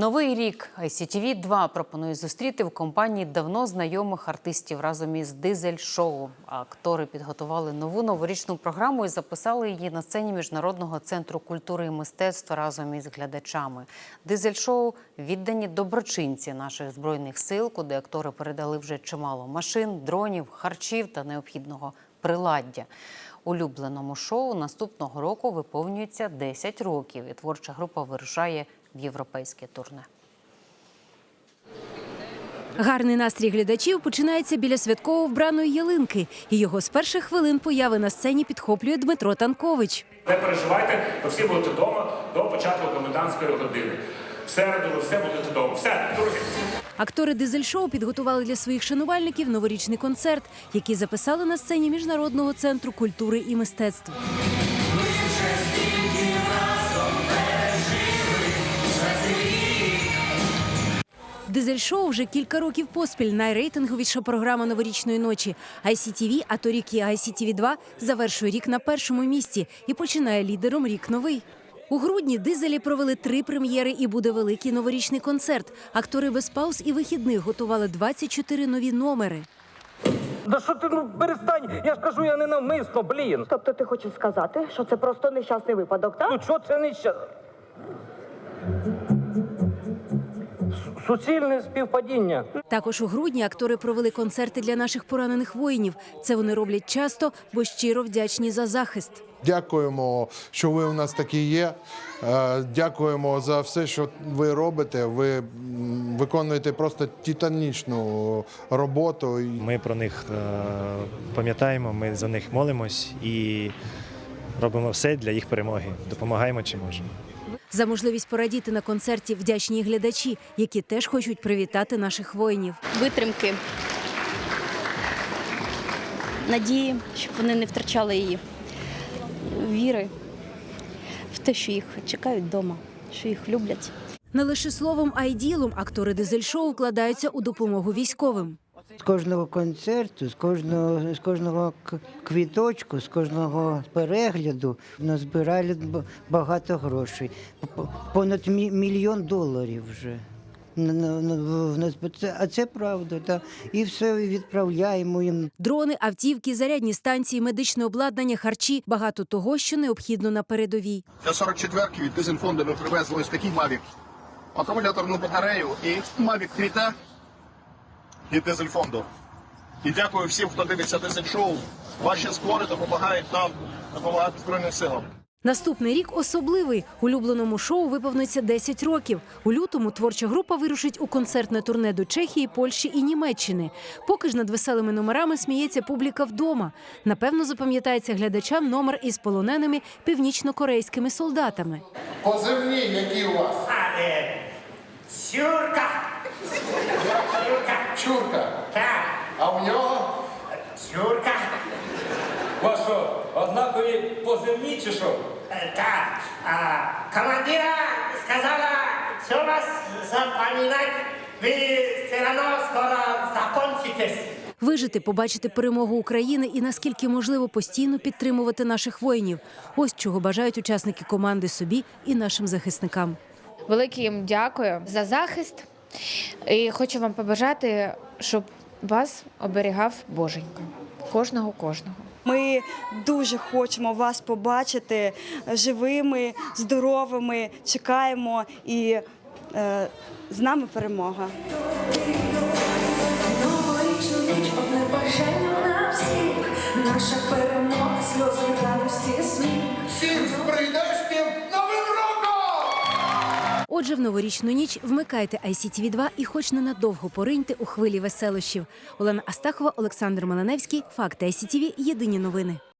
Новий рік ICTV 2 пропонує зустріти в компанії давно знайомих артистів разом із Дизель Шоу. Актори підготували нову новорічну програму і записали її на сцені Міжнародного центру культури і мистецтва разом із глядачами. Дизель Шоу віддані доброчинці наших збройних сил, куди актори передали вже чимало машин, дронів, харчів та необхідного приладдя. Улюбленому шоу наступного року виповнюється 10 років, і творча група вирушає в європейське турне. Гарний настрій глядачів починається біля святково вбраної ялинки, і його з перших хвилин появи на сцені підхоплює Дмитро Танкович. Не переживайте, ви всі будете вдома до початку комендантської години. В середу ви все будете вдома. Все, друзі. Актори дизель-шоу підготували для своїх шанувальників новорічний концерт, який записали на сцені Міжнародного центру культури і мистецтв. Дизель-шоу вже кілька років поспіль найрейтинговіша програма новорічної ночі. ICTV, а торік і ICTV 2 завершує рік на першому місці і починає лідером рік новий. У грудні дизелі провели три прем'єри і буде великий новорічний концерт. Актори без пауз і вихідних готували 24 нові номери. Да що ти ну перестань? Я ж кажу, я не навмисно, блін. Тобто ти хочеш сказати, що це просто нещасний випадок, так? Ну що це не ща... Су- Суцільне співпадіння. Також у грудні актори провели концерти для наших поранених воїнів. Це вони роблять часто, бо щиро вдячні за захист. Дякуємо, що ви у нас такі є. Е, Дякуємо за все, що ви робите. Ви виконуєте просто титанічну роботу. Ми про них е, пам'ятаємо, ми за них молимось і робимо все для їх перемоги. Допомагаємо чи можемо. За можливість порадіти на концерті вдячні глядачі, які теж хочуть привітати наших воїнів. витримки, надії, щоб вони не втрачали її, віри в те, що їх чекають вдома, що їх люблять. Не лише словом, а й ділом актори дизель-шоу вкладаються у допомогу військовим. З кожного концерту, з кожного, з кожного квіточку, з кожного перегляду назбирали багато грошей. Понад мільйон доларів вже. А це правда, так. І все відправляємо їм. Дрони, автівки, зарядні станції, медичне обладнання, харчі багато того, що необхідно на передовій. Для 44-ки від Дизельфонду ми привезли ось такий Мавік. Акумуляторну батарею і Мавік 3T від Дизельфонду. І дякую всім, хто дивиться Дизель-шоу. Ваші скори допомагають нам допомагати Збройним силам. Наступний рік особливий. Улюбленому шоу виповниться 10 років. У лютому творча група вирушить у концертне турне до Чехії, Польщі і Німеччини. Поки ж над веселими номерами сміється публіка вдома. Напевно, запам'ятається глядачам номер із полоненими північно-корейськими солдатами. позивні, які у вас? Сюрка! Сюрка! Чурка. Так! А у нього? Сюрка! Вашо, однакові позивні чи що? Так! А, командира сказала, все вас запам'ятати, ви все одно скоро закончитесь. Вижити, побачити перемогу України і наскільки можливо постійно підтримувати наших воїнів. Ось чого бажають учасники команди собі і нашим захисникам. Велике їм дякую за захист. І хочу вам побажати, щоб вас оберігав Боженька. Кожного, кожного. Ми дуже хочемо вас побачити живими, здоровими. Чекаємо і е, з нами перемога. Одне бажання на всіх, наша перемога, сльози, радості, сміх. Новим роком! Отже, в новорічну ніч вмикайте ICTV 2 і хоч ненадовго пориньте у хвилі веселощів. Олена Астахова, Олександр Маланевський. Факти ICTV. Єдині новини.